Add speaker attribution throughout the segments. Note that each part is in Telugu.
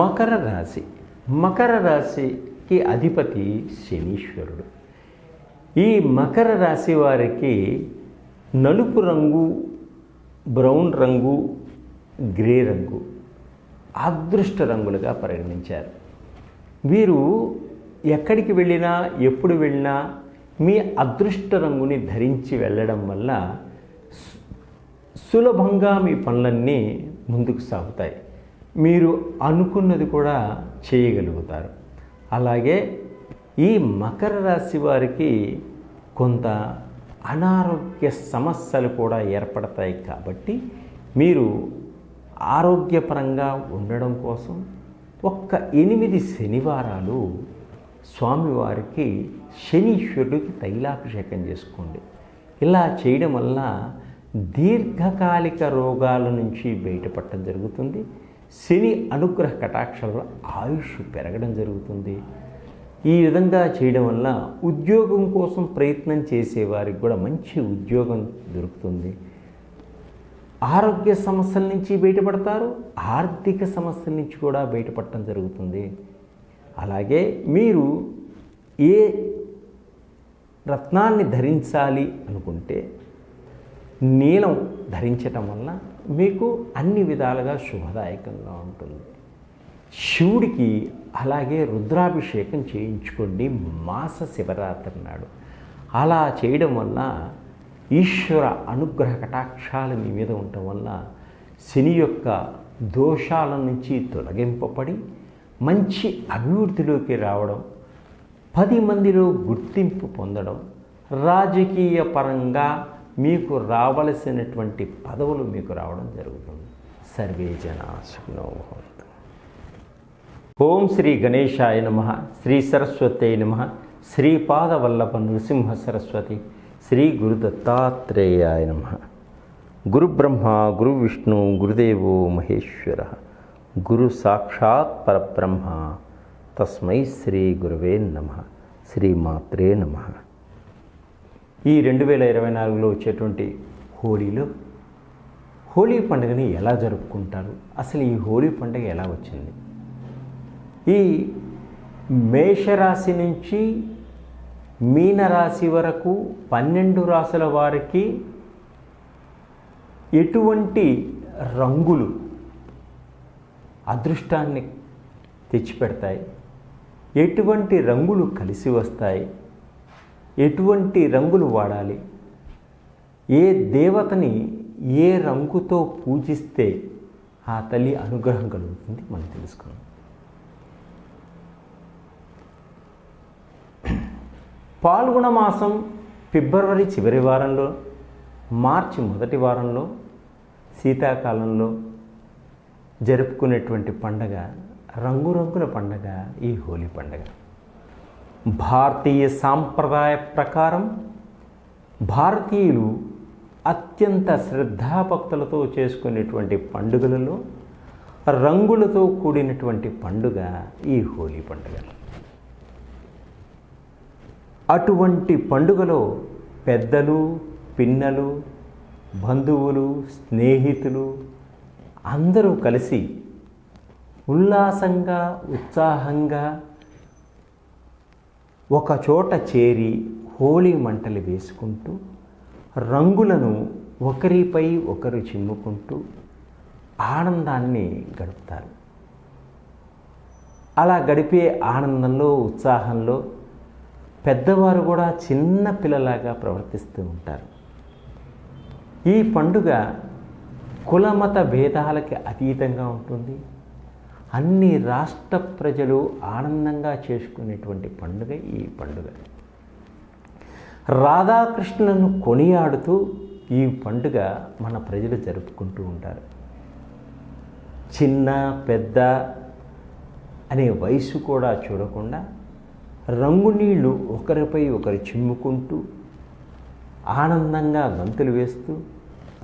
Speaker 1: మకర రాశి మకర రాశికి అధిపతి శనీశ్వరుడు ఈ మకర రాశి వారికి నలుపు రంగు బ్రౌన్ రంగు గ్రే రంగు అదృష్ట రంగులుగా పరిగణించారు వీరు ఎక్కడికి వెళ్ళినా ఎప్పుడు వెళ్ళినా మీ అదృష్ట రంగుని ధరించి వెళ్ళడం వల్ల సులభంగా మీ పనులన్నీ ముందుకు సాగుతాయి మీరు అనుకున్నది కూడా చేయగలుగుతారు అలాగే ఈ మకర రాశి వారికి కొంత అనారోగ్య సమస్యలు కూడా ఏర్పడతాయి కాబట్టి మీరు ఆరోగ్యపరంగా ఉండడం కోసం ఒక్క ఎనిమిది శనివారాలు స్వామివారికి శనీశ్వరుడికి తైలాభిషేకం చేసుకోండి ఇలా చేయడం వల్ల దీర్ఘకాలిక రోగాల నుంచి బయటపడటం జరుగుతుంది శని అనుగ్రహ కటాక్షంలో ఆయుష్ పెరగడం జరుగుతుంది ఈ విధంగా చేయడం వల్ల ఉద్యోగం కోసం ప్రయత్నం చేసే వారికి కూడా మంచి ఉద్యోగం దొరుకుతుంది ఆరోగ్య సమస్యల నుంచి బయటపడతారు ఆర్థిక సమస్యల నుంచి కూడా బయటపడటం జరుగుతుంది అలాగే మీరు ఏ రత్నాన్ని ధరించాలి అనుకుంటే నీలం ధరించటం వల్ల మీకు అన్ని విధాలుగా శుభదాయకంగా ఉంటుంది శివుడికి అలాగే రుద్రాభిషేకం చేయించుకోండి మాస శివరాత్రి నాడు అలా చేయడం వల్ల ఈశ్వర అనుగ్రహ కటాక్షాలు మీ మీద ఉండటం వల్ల శని యొక్క దోషాల నుంచి తొలగింపబడి మంచి అభివృద్ధిలోకి రావడం పది మందిలో గుర్తింపు పొందడం రాజకీయ పరంగా మీకు రావలసినటువంటి పదవులు మీకు రావడం జరుగుతుంది సర్వే జన సుఖినోభవంతు
Speaker 2: ఓం శ్రీ గణేశాయ నమ శ్రీ సరస్వతి నమ శ్రీపాదవల్లభ నృసింహ సరస్వతి శ్రీ గురుదత్తాత్రేయాయ నమ గురుబ్రహ్మ గురు విష్ణు గురుదేవో మహేశ్వర గురు సాక్షాత్ పరబ్రహ్మ తస్మై శ్రీ గురువే నమ శ్రీమాత్రే నమ
Speaker 1: ఈ రెండు వేల ఇరవై నాలుగులో వచ్చేటువంటి హోలీలో హోలీ పండుగని ఎలా జరుపుకుంటారు అసలు ఈ హోలీ పండుగ ఎలా వచ్చింది ఈ మేషరాశి నుంచి మీనరాశి వరకు పన్నెండు రాశుల వారికి ఎటువంటి రంగులు అదృష్టాన్ని తెచ్చిపెడతాయి ఎటువంటి రంగులు కలిసి వస్తాయి ఎటువంటి రంగులు వాడాలి ఏ దేవతని ఏ రంగుతో పూజిస్తే ఆ తల్లి అనుగ్రహం కలుగుతుంది మనం తెలుసుకున్నాం పాల్గొన మాసం ఫిబ్రవరి చివరి వారంలో మార్చి మొదటి వారంలో శీతాకాలంలో జరుపుకునేటువంటి పండగ రంగురంగుల పండగ ఈ హోలీ పండగ భారతీయ సాంప్రదాయ ప్రకారం భారతీయులు అత్యంత శ్రద్ధాభక్తులతో చేసుకునేటువంటి పండుగలలో రంగులతో కూడినటువంటి పండుగ ఈ హోలీ పండుగ అటువంటి పండుగలో పెద్దలు పిన్నలు బంధువులు స్నేహితులు అందరూ కలిసి ఉల్లాసంగా ఉత్సాహంగా ఒకచోట చేరి హోలీ మంటలు వేసుకుంటూ రంగులను ఒకరిపై ఒకరు చిమ్ముకుంటూ ఆనందాన్ని గడుపుతారు అలా గడిపే ఆనందంలో ఉత్సాహంలో పెద్దవారు కూడా చిన్న పిల్లలాగా ప్రవర్తిస్తూ ఉంటారు ఈ పండుగ కులమత భేదాలకి అతీతంగా ఉంటుంది అన్ని రాష్ట్ర ప్రజలు ఆనందంగా చేసుకునేటువంటి పండుగ ఈ పండుగ రాధాకృష్ణులను కొనియాడుతూ ఈ పండుగ మన ప్రజలు జరుపుకుంటూ ఉంటారు చిన్న పెద్ద అనే వయసు కూడా చూడకుండా రంగు నీళ్ళు ఒకరిపై ఒకరు చిమ్ముకుంటూ ఆనందంగా గంతులు వేస్తూ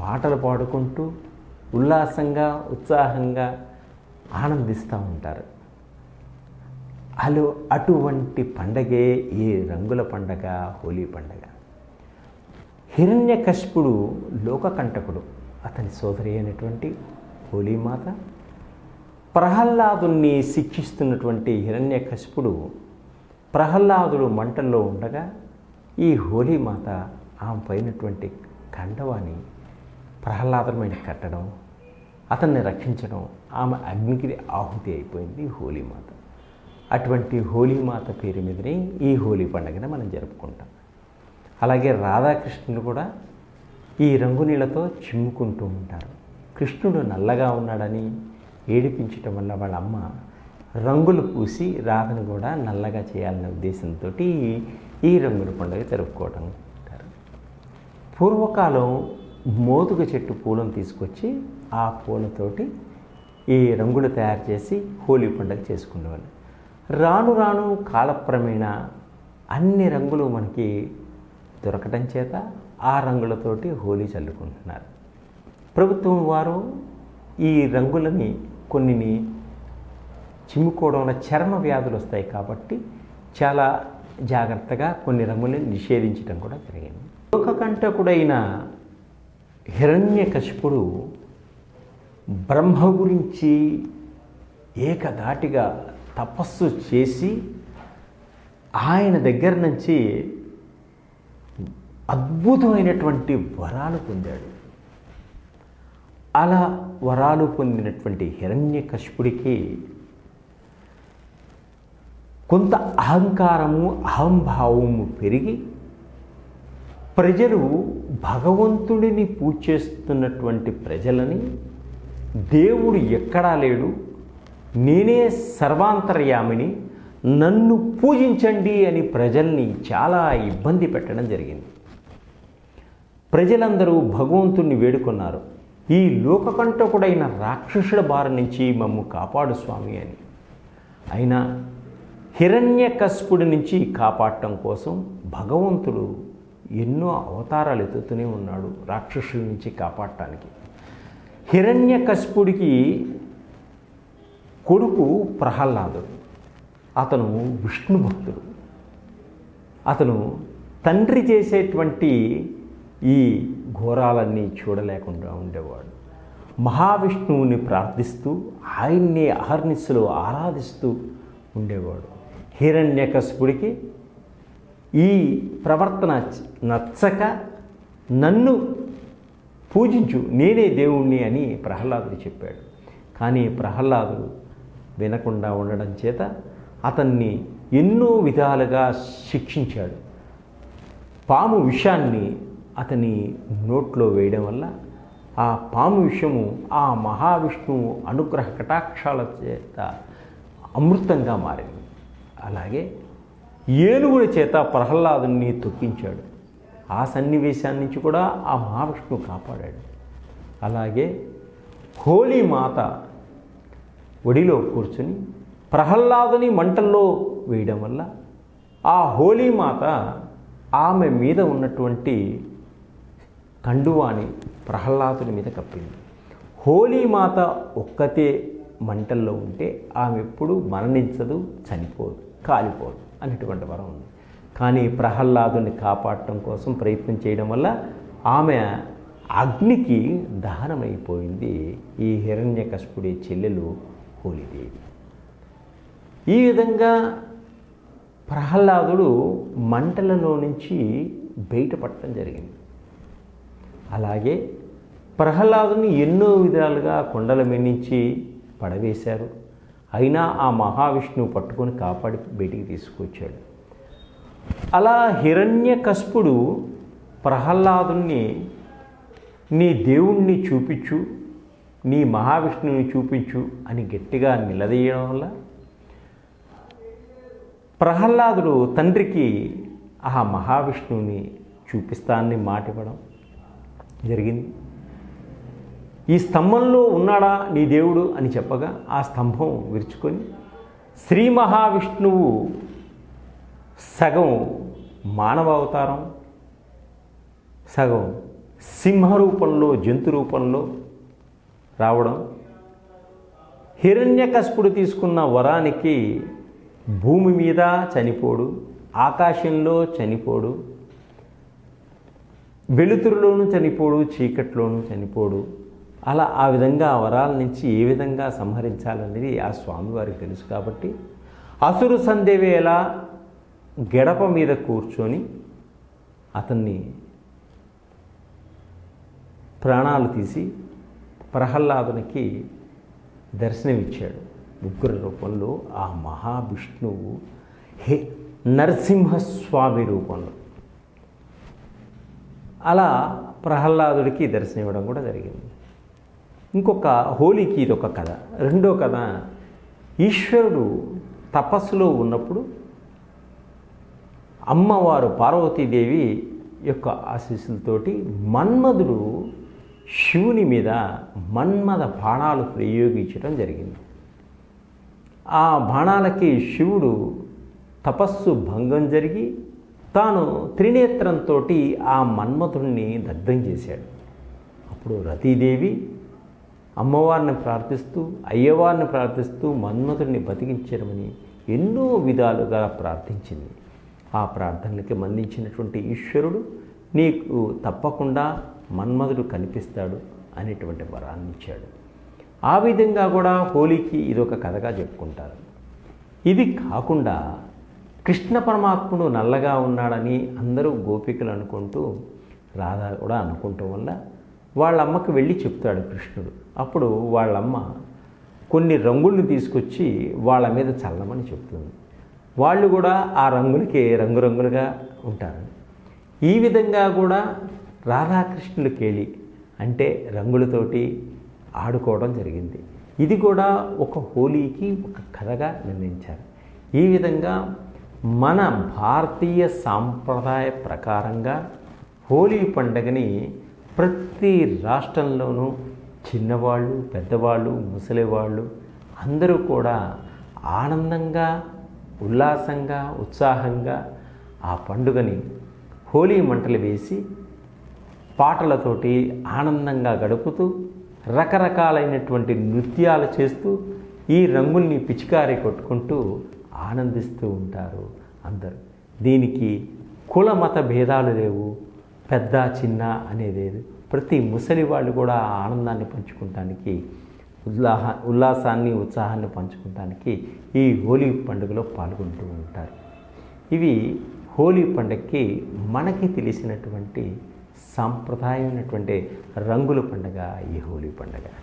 Speaker 1: పాటలు పాడుకుంటూ ఉల్లాసంగా ఉత్సాహంగా ఆనందిస్తూ ఉంటారు అలో అటువంటి పండగే ఈ రంగుల పండగ హోలీ పండగ కష్పుడు లోకకంటకుడు అతని సోదరి అయినటువంటి హోలీమాత ప్రహ్లాదుని శిక్షిస్తున్నటువంటి కష్పుడు ప్రహ్లాదుడు మంటల్లో ఉండగా ఈ హోలీమాత ఆమె పైనటువంటి కండవాన్ని ప్రహ్లాదమైన కట్టడం అతన్ని రక్షించడం ఆమె అగ్నికి ఆహుతి అయిపోయింది హోలీమాత అటువంటి హోలీమాత పేరు మీదనే ఈ హోలీ పండుగను మనం జరుపుకుంటాం అలాగే రాధాకృష్ణులు కూడా ఈ రంగు నీళ్ళతో చిమ్ముకుంటూ ఉంటారు కృష్ణుడు నల్లగా ఉన్నాడని ఏడిపించటం వల్ల వాళ్ళ అమ్మ రంగులు పూసి రాధను కూడా నల్లగా చేయాలనే ఉద్దేశంతో ఈ రంగుల పండుగ జరుపుకోవడం పూర్వకాలం మోతుక చెట్టు పూలను తీసుకొచ్చి ఆ పూలతోటి ఈ రంగులు తయారు చేసి హోలీ పండుగ చేసుకునేవాళ్ళు రాను రాను కాలక్రమేణ అన్ని రంగులు మనకి దొరకటం చేత ఆ రంగులతోటి హోలీ చల్లుకుంటున్నారు ప్రభుత్వం వారు ఈ రంగులని కొన్నిని చిమ్ముకోవడం వల్ల చర్మ వ్యాధులు వస్తాయి కాబట్టి చాలా జాగ్రత్తగా కొన్ని రంగులను నిషేధించడం కూడా జరిగింది ఒక అయినా కశిపుడు బ్రహ్మ గురించి ఏకధాటిగా తపస్సు చేసి ఆయన దగ్గర నుంచి అద్భుతమైనటువంటి వరాలు పొందాడు అలా వరాలు పొందినటువంటి కశిపుడికి కొంత అహంకారము అహంభావము పెరిగి ప్రజలు భగవంతుడిని పూజ చేస్తున్నటువంటి ప్రజలని దేవుడు ఎక్కడా లేడు నేనే సర్వాంతర్యామిని నన్ను పూజించండి అని ప్రజల్ని చాలా ఇబ్బంది పెట్టడం జరిగింది ప్రజలందరూ భగవంతుణ్ణి వేడుకున్నారు ఈ లోకకంటకుడైన రాక్షసుల బారి నుంచి మమ్ము కాపాడు స్వామి అని అయినా హిరణ్యకస్పుడి నుంచి కాపాడటం కోసం భగవంతుడు ఎన్నో అవతారాలు ఎత్తుతూనే ఉన్నాడు రాక్షసుల నుంచి కాపాడటానికి హిరణ్య కశ్పుడికి కొడుకు ప్రహ్లాదుడు అతను విష్ణు భక్తుడు అతను తండ్రి చేసేటువంటి ఈ ఘోరాలన్నీ చూడలేకుండా ఉండేవాడు మహావిష్ణువుని ప్రార్థిస్తూ ఆయన్ని అహర్నిస్సులు ఆరాధిస్తూ ఉండేవాడు హిరణ్యకశపుడికి ఈ ప్రవర్తన నచ్చక నన్ను పూజించు నేనే దేవుణ్ణి అని ప్రహ్లాదుడు చెప్పాడు కానీ ప్రహ్లాదుడు వినకుండా ఉండడం చేత అతన్ని ఎన్నో విధాలుగా శిక్షించాడు పాము విషాన్ని అతని నోట్లో వేయడం వల్ల ఆ పాము విషము ఆ మహావిష్ణువు అనుగ్రహ కటాక్షాల చేత అమృతంగా మారింది అలాగే ఏనుగుని చేత ప్రహ్లాదుని తొక్కించాడు ఆ సన్నివేశాన్ని నుంచి కూడా ఆ మహావిష్ణువు కాపాడాడు అలాగే హోలీ మాత ఒడిలో కూర్చుని ప్రహ్లాదుని మంటల్లో వేయడం వల్ల ఆ హోలీ మాత ఆమె మీద ఉన్నటువంటి కండువాని ప్రహ్లాదుని మీద కప్పింది హోలీ మాత ఒక్కతే మంటల్లో ఉంటే ఆమె ఎప్పుడు మరణించదు చనిపోదు కాలిపోదు అనేటువంటి వరం ఉంది కానీ ప్రహ్లాదుని కాపాడటం కోసం ప్రయత్నం చేయడం వల్ల ఆమె అగ్నికి దహనమైపోయింది ఈ హిరణ్య హిరణ్యకశపుడి చెల్లెలు హోలిదేవి ఈ విధంగా ప్రహ్లాదుడు మంటలలో నుంచి బయటపడటం జరిగింది అలాగే ప్రహ్లాదుని ఎన్నో విధాలుగా కొండల మెన్నించి పడవేశారు అయినా ఆ మహావిష్ణువు పట్టుకొని కాపాడి బయటికి తీసుకొచ్చాడు అలా కస్పుడు ప్రహ్లాదుని నీ దేవుణ్ణి చూపించు నీ మహావిష్ణువుని చూపించు అని గట్టిగా నిలదీయడం వల్ల ప్రహ్లాదుడు తండ్రికి ఆ మహావిష్ణువుని చూపిస్తానని మాట ఇవ్వడం జరిగింది ఈ స్తంభంలో ఉన్నాడా నీ దేవుడు అని చెప్పగా ఆ స్తంభం విరుచుకొని శ్రీ మహావిష్ణువు సగం మానవ అవతారం సగం సింహరూపంలో జంతు రూపంలో రావడం హిరణ్యకస్పుడు తీసుకున్న వరానికి భూమి మీద చనిపోడు ఆకాశంలో చనిపోడు వెలుతురులోనూ చనిపోడు చీకట్లోనూ చనిపోడు అలా ఆ విధంగా వరాల నుంచి ఏ విధంగా సంహరించాలనేది ఆ స్వామివారికి తెలుసు కాబట్టి అసురు సంధ్యవేళ గడప మీద కూర్చొని అతన్ని ప్రాణాలు తీసి ప్రహ్లాదునికి దర్శనమిచ్చాడు ముగ్గుర రూపంలో ఆ మహావిష్ణువు హే నరసింహస్వామి రూపంలో అలా ప్రహ్లాదుడికి దర్శనం ఇవ్వడం కూడా జరిగింది ఇంకొక హోలీకి ఇది ఒక కథ రెండో కథ ఈశ్వరుడు తపస్సులో ఉన్నప్పుడు అమ్మవారు పార్వతీదేవి యొక్క ఆశీస్సులతోటి మన్మధుడు శివుని మీద మన్మద బాణాలు ప్రయోగించడం జరిగింది ఆ బాణాలకి శివుడు తపస్సు భంగం జరిగి తాను త్రినేత్రంతో ఆ మన్మధుణ్ణి దగ్ధం చేశాడు అప్పుడు రతీదేవి అమ్మవారిని ప్రార్థిస్తూ అయ్యవారిని ప్రార్థిస్తూ మన్మథుడిని బతికించడమని ఎన్నో విధాలుగా ప్రార్థించింది ఆ ప్రార్థనలకి మందించినటువంటి ఈశ్వరుడు నీకు తప్పకుండా మన్మధుడు కనిపిస్తాడు అనేటువంటి వరాన్ని ఇచ్చాడు ఆ విధంగా కూడా హోలీకి ఇదొక కథగా చెప్పుకుంటారు ఇది కాకుండా కృష్ణ పరమాత్ముడు నల్లగా ఉన్నాడని అందరూ గోపికలు అనుకుంటూ రాధ కూడా అనుకుంటూ వల్ల వాళ్ళ అమ్మకి వెళ్ళి చెప్తాడు కృష్ణుడు అప్పుడు వాళ్ళమ్మ కొన్ని రంగుల్ని తీసుకొచ్చి వాళ్ళ మీద చల్లమని చెప్తుంది వాళ్ళు కూడా ఆ రంగులకి రంగురంగులుగా ఉంటారు ఈ విధంగా కూడా రాధాకృష్ణుల కేలి అంటే రంగులతోటి ఆడుకోవడం జరిగింది ఇది కూడా ఒక హోలీకి ఒక కథగా నిర్ణయించారు ఈ విధంగా మన భారతీయ సాంప్రదాయ ప్రకారంగా హోలీ పండుగని ప్రతి రాష్ట్రంలోనూ చిన్నవాళ్ళు పెద్దవాళ్ళు ముసలివాళ్ళు అందరూ కూడా ఆనందంగా ఉల్లాసంగా ఉత్సాహంగా ఆ పండుగని హోలీ మంటలు వేసి పాటలతోటి ఆనందంగా గడుపుతూ రకరకాలైనటువంటి నృత్యాలు చేస్తూ ఈ రంగుల్ని పిచికారి కొట్టుకుంటూ ఆనందిస్తూ ఉంటారు అందరూ దీనికి కుల మత భేదాలు లేవు పెద్ద చిన్న అనేది ప్రతి ముసలి వాళ్ళు కూడా ఆనందాన్ని పంచుకోవటానికి ఉల్లాహ ఉల్లాసాన్ని ఉత్సాహాన్ని పంచుకోవటానికి ఈ హోలీ పండుగలో పాల్గొంటూ ఉంటారు ఇవి హోలీ పండుగకి మనకి తెలిసినటువంటి సాంప్రదాయమైనటువంటి రంగుల పండుగ ఈ హోలీ పండుగ